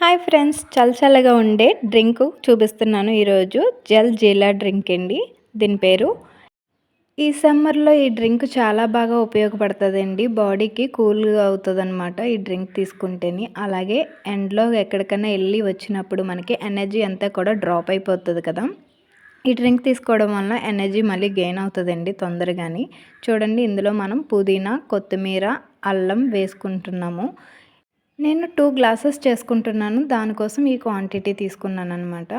Hi friends చల్లచల్లగా ఉండే drink చూపిస్తున్నాను ఈరోజు. జల్ జీలా డ్రింక్ అండి. దీని పేరు. ఈ సమ్మర్లో ఈ డ్రింక్ చాలా బాగా ఉపయోగపడుతుందండి. బాడీకి కూల్గా అవుతుందన్నమాట ఈ డ్రింక్ తీసుకుంటేనే. అలాగే ఎండ్లో ఎక్కడికైనా వెళ్ళి వచ్చినప్పుడు మనకి ఎనర్జీ అంతా కూడా డ్రాప్ అయిపోతుంది కదా. ఈ డ్రింక్ తీసుకోవడం వల్ల ఎనర్జీ మళ్ళీ గెయిన్ అవుతుందండి తొందరగాని. చూడండి ఇందులో మనం పుదీనా కొత్తిమీర అల్లం వేసుకుంటున్నాము. నేను టూ గ్లాసెస్ చేసుకుంటున్నాను. దానికోసం ఈ క్వాంటిటీ తీసుకున్నాను అనమాట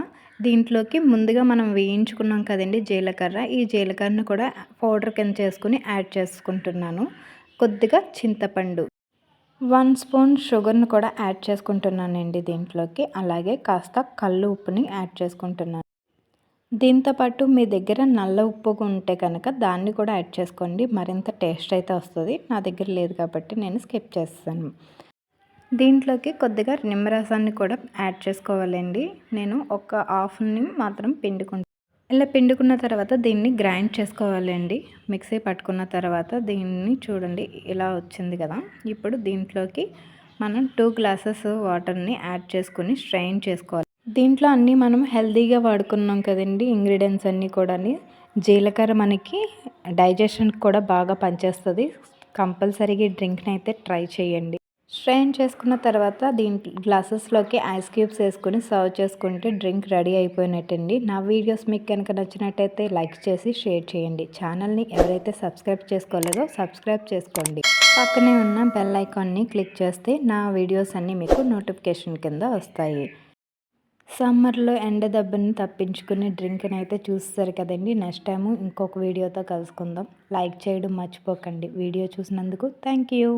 దీంట్లోకి ముందుగా మనం వేయించుకున్నాం కదండి జీలకర్ర. ఈ జీలకర్రను కూడా పౌడర్ కింద చేసుకుని యాడ్ చేసుకుంటున్నాను. కొద్దిగా చింతపండు. వన్ స్పూన్ షుగర్ను కూడా యాడ్ చేసుకుంటున్నానండి దీంట్లోకి. అలాగే కాస్త కళ్ళు ఉప్పుని యాడ్ చేసుకుంటున్నాను. దీంతోపాటు మీ దగ్గర నల్ల ఉప్పు ఉంటే కనుక దాన్ని కూడా యాడ్ చేసుకోండి. మరింత టేస్ట్ అయితే వస్తుంది. నా దగ్గర లేదు కాబట్టి నేను స్కిప్ చేస్తాను. దీంట్లోకి కొద్దిగా నిమ్మరసాన్ని కూడా యాడ్ చేసుకోవాలండి. నేను ఒక హాఫ్ని మాత్రం పిండుకుంటాను ఇలా పిండుకున్న తర్వాత దీన్ని గ్రైండ్ చేసుకోవాలండి. మిక్సీ పట్టుకున్న తర్వాత దీన్ని చూడండి ఇలా వచ్చింది కదా. ఇప్పుడు దీంట్లోకి మనం టూ గ్లాసెస్ వాటర్ని యాడ్ చేసుకుని స్ట్రైన్ చేసుకోవాలి. దీంట్లో అన్నీ మనం హెల్తీగా వాడుకున్నాం కదండి ఇంగ్రీడియంట్స్ అన్నీ కూడా జీలకర్ర మనకి డైజెషన్కి కూడా బాగా పనిచేస్తుంది. కంపల్సరీగా ఈ డ్రింక్ని అయితే ట్రై చేయండి. స్ట్రెయిన్ చేసుకున్న తర్వాత దీంట్లో గ్లాసెస్లోకి ఐస్ క్యూబ్స్ వేసుకొని సర్వ్ చేసుకుంటే డ్రింక్ రెడీ అయిపోయినట్టండి. నా వీడియోస్ మీకు కనుక నచ్చినట్టయితే లైక్ చేసి షేర్ చేయండి. ఛానల్ని ఎవరైతే సబ్స్క్రైబ్ చేసుకోలేదో సబ్స్క్రైబ్ చేసుకోండి. పక్కనే ఉన్న బెల్ ఐకాన్ని క్లిక్ చేస్తే నా వీడియోస్ అన్నీ మీకు నోటిఫికేషన్ కింద వస్తాయి. సమ్మర్లో ఎండ దెబ్బని తప్పించుకునే డ్రింక్ని అయితే చూస్తారు కదండి. నెక్స్ట్ టైము ఇంకొక వీడియోతో కలుసుకుందాం. లైక్ చేయడం మర్చిపోకండి. వీడియో చూసినందుకు థ్యాంక్ యూ